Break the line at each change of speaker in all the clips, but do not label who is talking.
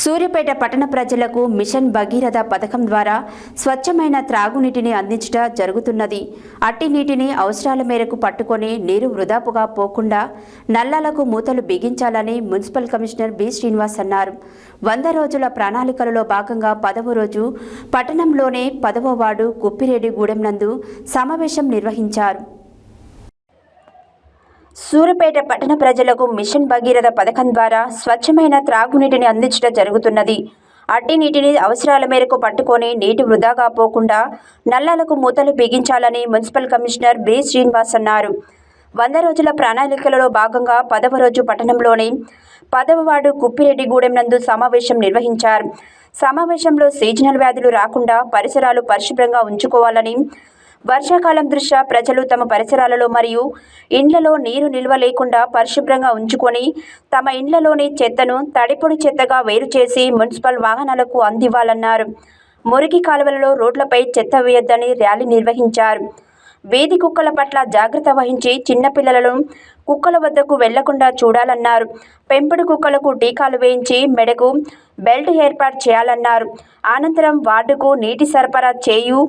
సూర్యపేట పట్టణ ప్రజలకు మిషన్ భగీరథ పథకం ద్వారా స్వచ్ఛమైన త్రాగునీటిని అందించట జరుగుతున్నది. అట్టి నీటిని అవసరాల మేరకు పట్టుకొని నీరు వృధాపుగా పోకుండా నల్లాలకు మూతలు బిగించాలని మున్సిపల్ కమిషనర్ బి శ్రీనివాస్ అన్నారు. వంద రోజుల ప్రణాళికలలో భాగంగా పదవ రోజు పట్టణంలోనే పదవ వార్డు కుప్పిరెడ్డిగూడెం నందు సమావేశం నిర్వహించారు. సూర్యాపేట పట్టణ ప్రజలకు మిషన్ భగీరథ పథకం ద్వారా స్వచ్ఛమైన త్రాగునీటిని అందించడం జరుగుతున్నది. అట్టి నీటిని అవసరాల మేరకు పట్టుకొని నీటి వృధాగా పోకుండా నల్లాలకు మూతలు బిగించాలని మున్సిపల్ కమిషనర్ బి. శ్రీనివాస్ అన్నారు. వంద రోజుల ప్రణాళికలలో భాగంగా పదవ రోజు పట్టణంలోని పదవ వార్డు కుప్పిరెడ్డిగూడెం నందు సమావేశం నిర్వహించారు. సమావేశంలో సీజనల్ వ్యాధులు రాకుండా పరిసరాలు పరిశుభ్రంగా ఉంచుకోవాలని వర్షాకాలం దృష్ట్యా ప్రజలు తమ పరిసరాలలో మరియు ఇండ్లలో నీరు నిల్వ లేకుండా పరిశుభ్రంగా ఉంచుకొని తమ ఇండ్లలోని చెత్తను తడిపొడి చెత్తగా వేరు చేసి మున్సిపల్ వాహనాలకు అందివ్వాలన్నారు. మురికి కాలువలలో రోడ్లపై చెత్త వేయొద్దని ర్యాలీ నిర్వహించారు. వీధి కుక్కల పట్ల జాగ్రత్త వహించి చిన్నపిల్లలను కుక్కల వద్దకు వెళ్ళకుండా చూడాలన్నారు. పెంపుడు కుక్కలకు టీకాలు వేయించి మెడకు బెల్ట్ ఏర్పాటు చేయాలన్నారు. అనంతరం వార్డుకు నీటి సరఫరా చేయు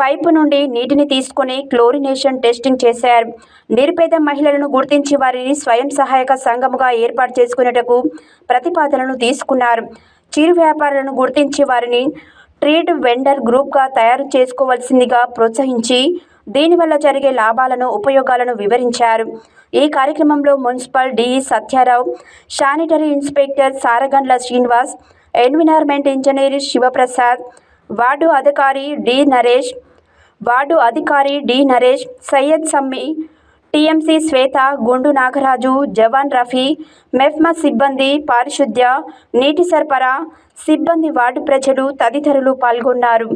పైపు నుండి నీటిని తీసుకుని క్లోరినేషన్ టెస్టింగ్ చేశారు. నిరుపేద మహిళలను గుర్తించి వారిని స్వయం సహాయక సంఘముగా ఏర్పాటు చేసుకునేటకు ప్రతిపాదనలు తీసుకున్నారు. చిరు వ్యాపారులను గుర్తించి వారిని ట్రేడ్ వెండర్ గ్రూప్గా తయారు చేసుకోవాల్సిందిగా ప్రోత్సహించి దీనివల్ల జరిగే లాభాలను ఉపయోగాలను వివరించారు. ఈ కార్యక్రమంలో municipal DE Satyarao sanitary inspector Saragandla Srinivas environment engineer Sivaprasad ward అధికారి డి. నరేష్ వార్డు అధికారి డి. నరేష్ సయ్యద్ సమ్మి టీఎంసీ శ్వేత గుండు నాగరాజు జవాన్ రఫీ మెఫ్మా సిబ్బంది పారిశుద్ధ్య నీటి సరఫరా సిబ్బంది వార్డు ప్రజలు తదితరులు పాల్గొన్నారు.